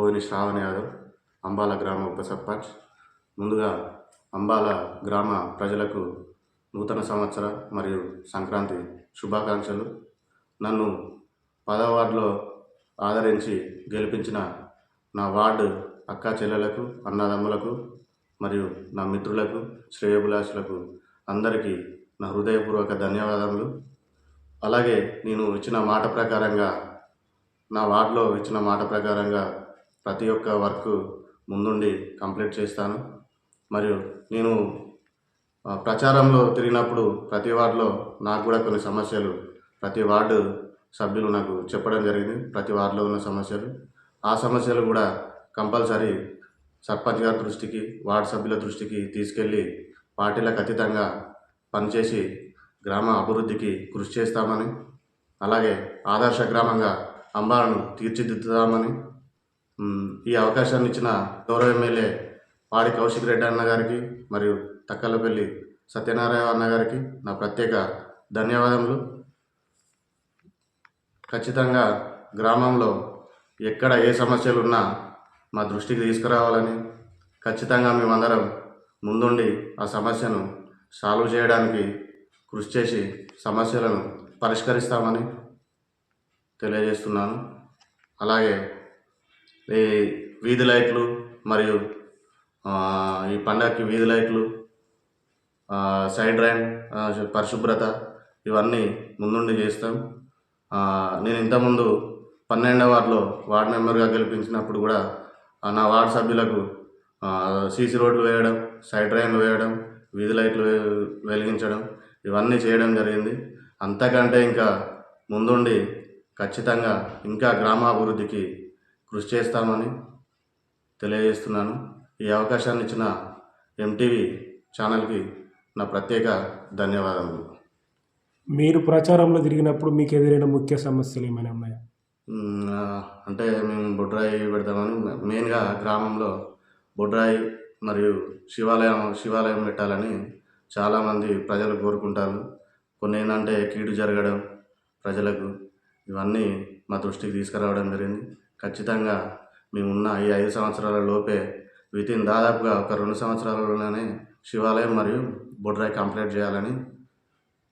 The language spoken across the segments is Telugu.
శ్రావణ్ యాదవ్ అంబాల గ్రామ ఉప సర్పంచ్. ముందుగా అంబాల గ్రామ ప్రజలకు నూతన సంవత్సర మరియు సంక్రాంతి శుభాకాంక్షలు. నన్ను పదవ వార్డులో ఆదరించి గెలిపించిన నా వార్డు అక్కా చెల్లెలకు అన్నదమ్ములకు మరియు నా మిత్రులకు శ్రేయభిలాషులకు అందరికీ నా హృదయపూర్వక ధన్యవాదములు. అలాగే నేను ఇచ్చిన మాట ప్రకారంగా నా వార్డులో ఇచ్చిన మాట ప్రకారంగా ప్రతి ఒక్క వర్క్ ముందుండి కంప్లీట్ చేస్తాను. మరియు నేను ప్రచారంలో తిరిగినప్పుడు ప్రతి వార్డులో నాకు కూడా కొన్ని సమస్యలు ప్రతి వార్డు సభ్యులు నాకు చెప్పడం జరిగింది ప్రతి వార్డులో ఉన్న సమస్యలు. ఆ సమస్యలు కూడా కంపల్సరీ సర్పంచ్ గారి దృష్టికి వార్డు సభ్యుల దృష్టికి తీసుకెళ్ళి పార్టీలకు అతీతంగా పనిచేసి గ్రామ అభివృద్ధికి కృషి చేస్తామని అలాగే ఆదర్శ గ్రామంగా అంబాలను తీర్చిదిద్దుతామని ఈ అవకాశాన్ని ఇచ్చిన గౌరవ ఎమ్మెల్యే పాడి కౌశిక్ రెడ్డి అన్న గారికి మరియు తక్కలపల్లి సత్యనారాయణ అన్న గారికి నా ప్రత్యేక ధన్యవాదములు. ఖచ్చితంగా గ్రామంలో ఎక్కడ ఏ సమస్యలు ఉన్నా మా దృష్టికి తీసుకురావాలని ఖచ్చితంగా మేమందరం ముందుండి ఆ సమస్యను సాల్వ్ చేయడానికి కృషి చేసి సమస్యలను పరిష్కరిస్తామని తెలియజేస్తున్నాను. అలాగే ఈ వీధి లైట్లు మరియు ఈ పండగకి వీధి లైట్లు సైడ్ ర్యాండ్ పరిశుభ్రత ఇవన్నీ ముందుండి చేస్తాం. నేను ఇంతకుముందు పన్నెండవ వార్డులో వార్డు మెంబర్గా గెలిపించినప్పుడు కూడా నా వార్డు సభ్యులకు సీసీ రోడ్లు వేయడం సైడ్ ర్యాండ్లు వేయడం వీధి లైట్లు వెలిగించడం ఇవన్నీ చేయడం జరిగింది. అంతకంటే ఇంకా ముందుండి ఖచ్చితంగా ఇంకా గ్రామాభివృద్ధికి కృషి చేస్తామని తెలియజేస్తున్నాను. ఈ అవకాశాన్ని ఇచ్చిన ఎంటీవీ ఛానల్కి నా ప్రత్యేక ధన్యవాదములు. మీరు ప్రచారంలో తిరిగినప్పుడు మీకు ఎదురైన ముఖ్య సమస్యలు ఏమైనా ఉన్నాయా? అంటే మేము బొడ్రాయి పెడతామని మెయిన్గా గ్రామంలో బొడ్రాయి మరియు శివాలయం శివాలయం పెట్టాలని చాలామంది ప్రజలు కోరుకుంటారు. కొన్ని ఏంటంటే కీడు జరగడం ప్రజలకు ఇవన్నీ మా దృష్టికి తీసుకురావడం జరిగింది. ఖచ్చితంగా మేమున్న ఈ ఐదు సంవత్సరాల లోపే వితిన్ దాదాపుగా ఒక రెండు సంవత్సరాలలోనే శివాలయం మరియు బొడ్రాయి కంప్లీట్ చేయాలని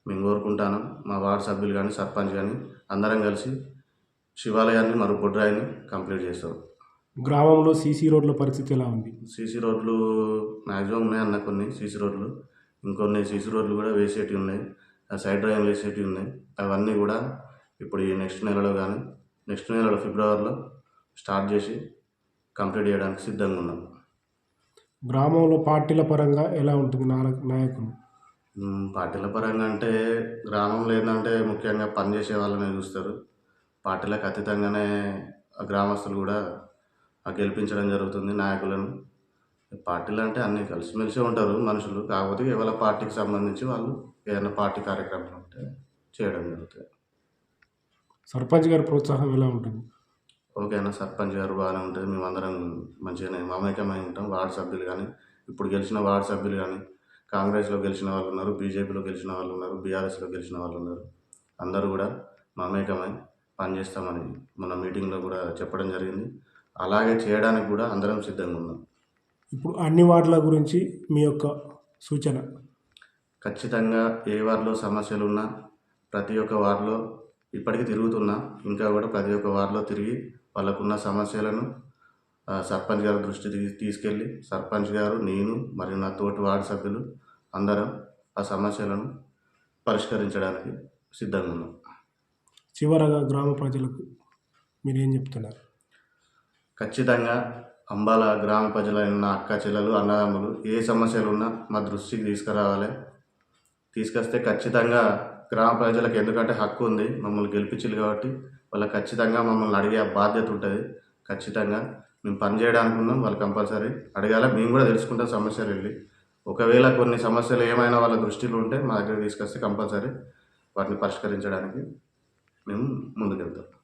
మేము కోరుకుంటాను. మా వార్డు సభ్యులు కానీ సర్పంచ్ కానీ అందరం కలిసి శివాలయాన్ని మరియు బొడ్రాయిని కంప్లీట్ చేస్తాం. గ్రామంలో సీసీ రోడ్ల పరిస్థితి ఎలా ఉంది? సీసీ రోడ్లు మ్యాక్సిమం ఉన్నాయి అన్న కొన్ని సీసీ రోడ్లు. ఇంకొన్ని సీసీ రోడ్లు కూడా వేసేటివి ఉన్నాయి. ఆ సైడ్ డ్రైన్లు వేసేటివి ఉన్నాయి. అవన్నీ కూడా ఇప్పుడు ఈ నెక్స్ట్ నెలలో కానీ నెక్స్ట్ నెలలో ఫిబ్రవరిలో స్టార్ట్ చేసి కంప్లీట్ చేయడానికి సిద్ధంగా ఉన్నాం. గ్రామంలో పార్టీల పరంగా ఎలా ఉంటుంది నాయక నాయకులు? పార్టీల పరంగా అంటే గ్రామంలో ఏంటంటే ముఖ్యంగా పనిచేసే వాళ్ళని చూస్తారు. పార్టీలకు అతీతంగానే గ్రామస్తులు కూడా గెలిపించడం జరుగుతుంది నాయకులను. పార్టీలు అంటే అన్నీ కలిసిమెలిసి ఉంటారు మనుషులు. కాకపోతే ఎవరి పార్టీకి సంబంధించి వాళ్ళు ఏదైనా పార్టీ కార్యక్రమం ఉంటే చేయడం జరుగుతుంది. సర్పంచ్ గారి ప్రోత్సాహం ఎలా ఉంటుంది? ఓకేనా సర్పంచ్ గారు బాగానే ఉంటుంది మేమందరం మంచిగానే మమేకమై ఉంటాం వార్డు సభ్యులు కానీ ఇప్పుడు గెలిచిన వార్డు సభ్యులు కానీ కాంగ్రెస్లో గెలిచిన వాళ్ళు ఉన్నారు బీజేపీలో గెలిచిన వాళ్ళు ఉన్నారు బీఆర్ఎస్లో గెలిచిన వాళ్ళు ఉన్నారు అందరూ కూడా మమేకమై పనిచేస్తామని మన మీటింగ్లో కూడా చెప్పడం జరిగింది. అలాగే చేయడానికి కూడా అందరం సిద్ధంగా ఉన్నాం. ఇప్పుడు అన్ని వార్డుల గురించి మీ యొక్క సూచన? ఖచ్చితంగా ఏ వార్డులో సమస్యలు ఉన్నా ప్రతి ఒక్క వార్డులో ఇప్పటికీ తిరుగుతున్నా ఇంకా కూడా ప్రతి ఒక్క వార్డులో తిరిగి వాళ్ళకున్న సమస్యలను సర్పంచ్ గారి దృష్టికి తీసుకెళ్ళి సర్పంచ్ గారు నేను మరియు నా తోటి వార్డు సభ్యులు అందరం ఆ సమస్యలను పరిష్కరించడానికి సిద్ధంగా ఉన్నాం. చివరగా గ్రామ ప్రజలకు మీరు ఏం చెప్తున్నారు? ఖచ్చితంగా అంబాల గ్రామ ప్రజలైన నా అక్క చెల్లెలు అన్నదమ్ములు ఏ సమస్యలు ఉన్నా మా దృష్టికి తీసుకురావాలి. తీసుకొస్తే ఖచ్చితంగా గ్రామ ప్రజలకు ఎందుకంటే హక్కు ఉంది మమ్మల్ని గెలిపించారు కాబట్టి వాళ్ళకి ఖచ్చితంగా మమ్మల్ని అడిగే బాధ్యత ఉంటుంది. ఖచ్చితంగా మేము పని చేయడానికి ఉన్నాం. వాళ్ళు కంపల్సరీ అడగాల. మేము కూడా తెలుసుకుంటాం సమస్యలు వెళ్ళి ఒకవేళ కొన్ని సమస్యలు ఏమైనా వాళ్ళ దృష్టిలో ఉంటే మా దగ్గర తీసుకొస్తే కంపల్సరీ వాటిని పరిష్కరించడానికి మేము ముందుకెళ్తాం.